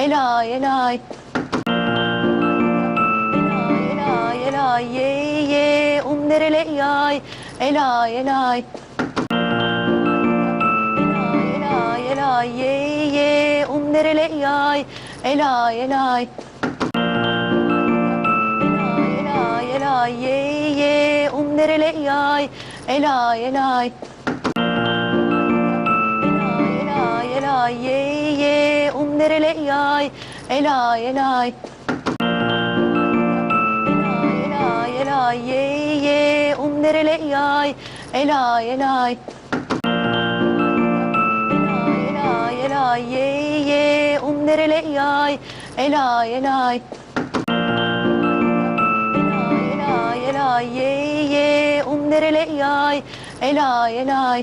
elay elay. Elay elay ye ye um nerele yay elay elay. Elay elay ye ye um nerele yay elay elay. Elay elay ye ye um nerele yay elay elay. Elay ye um yay elay. Elay. Elay elay ye ye. Um nerele? Yay. Elay elay. Elay elay ye ye. Um nerele? Yay. Elay. Elay. Elay elay ye ye. Um nerele? Yay. Elay elay.